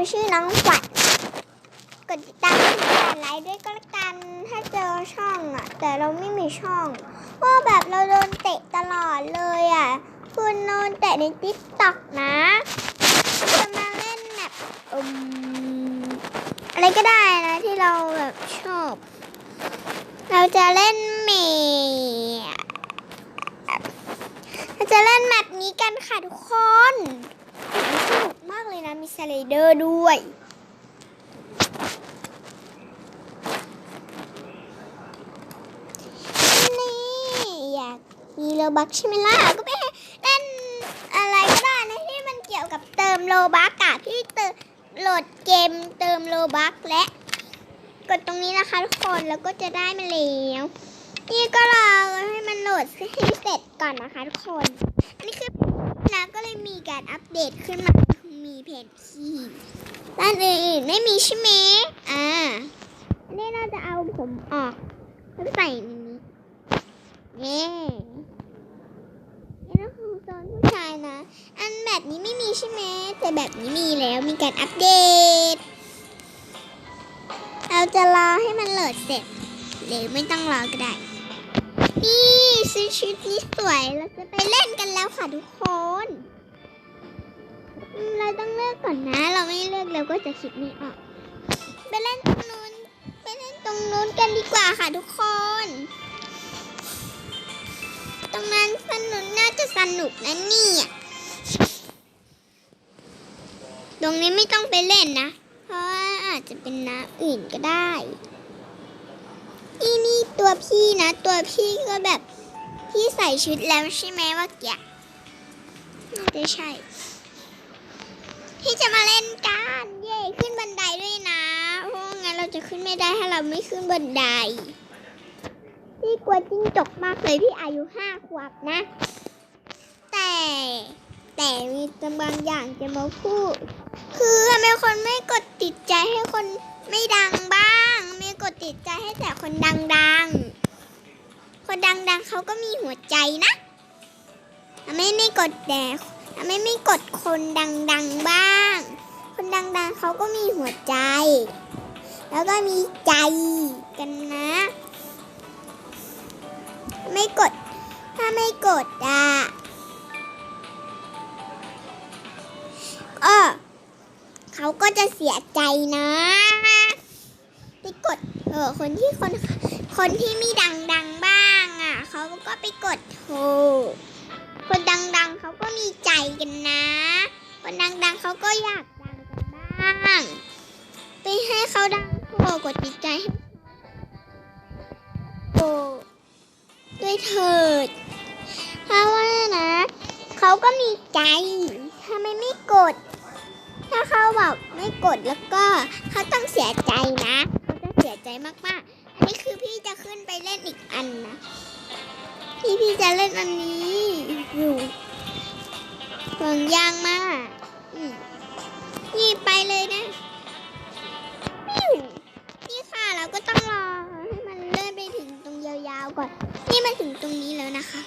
เราชื่อน้องฝันกดติดตามกดไลค์ด้วยก็แล้วกันถ้าเจอช่องอะ แต่เราไม่มีช่องเพราแบบเราโดนเตะตลอดเลยอะ คุณโดนเตะในติ๊กต็อกนะจะมาเล่นแบบอืมอะไรก็ได้นะที่เราแบบชอบ เราจะเล่นเมเราจะเล่นแมปนี้กันค่ะทุกคน สนุกมากเลยนะ มีสไลเดอร์ด้วย นี่ อยากมีโลบักใช่ไหมล่ะ ก็ไปเล่นอะไรก็ได้นะที่มันเกี่ยวกับเติมโลบักอะพี่เติมโหลดเกมเติมโลบักและ กดตรงนี้นะคะทุกคนแล้วก็จะได้มาแล้วนี่ก็รอให้มันโหลดให้เสร็จก่อนนะคะทุกคน อันนี้คือ การอัปเดตขึ้นมามีเพจที่ด้านอื่นๆไม่มีใช่ไหมอ่าอันนี้เราจะเอาผมออกแล้วใส่นนี้นี่นี่นะคือโซนผู้ชายนะ อันแบบนี้ไม่มีใช่ไหมแต่แบบนี้มีแล้วมีการอัปเดต เราจะรอให้มันโหลดเสร็จ หรือไม่ต้องรอก็ได้ นี่ซื้อชุดนี้สวยเราจะไปเล่นกันแล้วค่ะทุกคน เราต้องเลือกก่อนนะ เราไม่เลือกเราก็จะคิดไม่ออก ไปเล่นตรงนู้น ไปเล่นตรงนู้นกันดีกว่าค่ะทุกคน ตรงนั้นสนุกน่าจะสนุกนะเนี่ยตรงนี้ไม่ต้องไปเล่นนะ เพราะว่าอาจจะเป็นน้ำอื่นก็ได้นี่นี่ตัวพี่นะ ตัวพี่ก็แบบพี่ใส่ชุดแล้วใช่ไหมว่าเกียน่าจะใช่ พี่จะมาเล่นกัน เย่ขึ้นบันไดด้วยนะเพราะงั้นเราจะขึ้นไม่ได้ถ้าเราไม่ขึ้นบันไดพี่กลัวจิ้งจกมากเลยพี่อายุห้าขวบนะ แต่ แต่มีบางอย่างจะมาพูด คือทำไมคนไม่กดติดใจให้คนไม่ดังบ้าง ไม่กดติดใจให้แต่คนดังๆ คนดังๆเขาก็มีหัวใจนะทำไมไม่กดแต่ ทำไมไม่กดคนดังๆบ้าง คนดังๆเขาก็มีหัวใจ แล้วก็มีใจกันนะ ไม่กด ถ้าไม่กดอะเออเขาก็จะเสียใจนะไปกด เออ คนที่คน คนที่มีดังดังๆบ้างอะ เขาก็ไปกดโทรีใจกันนะคนดังๆเขาก็อยากดังกันบ้าง ไปให้เขาดังโทรกดติดใจให้โทรด้วยเถิด เพราะว่านะ เขาก็มีใจทำไมไม่กด ถ้าเขาบอกไม่กดแล้วก็เขาต้องเสียใจนะเขาจะเสียใจมากๆ อันนี้คือพี่จะขึ้นไปเล่นอีกอันนะพี่พี่จะเล่นอันนี้อยู่ ห่วงยางมาอนี่ไปเลยนะ นี่ค่ะเราก็ต้องรอให้มันเลื่อนไปถึงตรงยาวๆก่อน นี่มาถึงตรงนี้แล้วนะคะ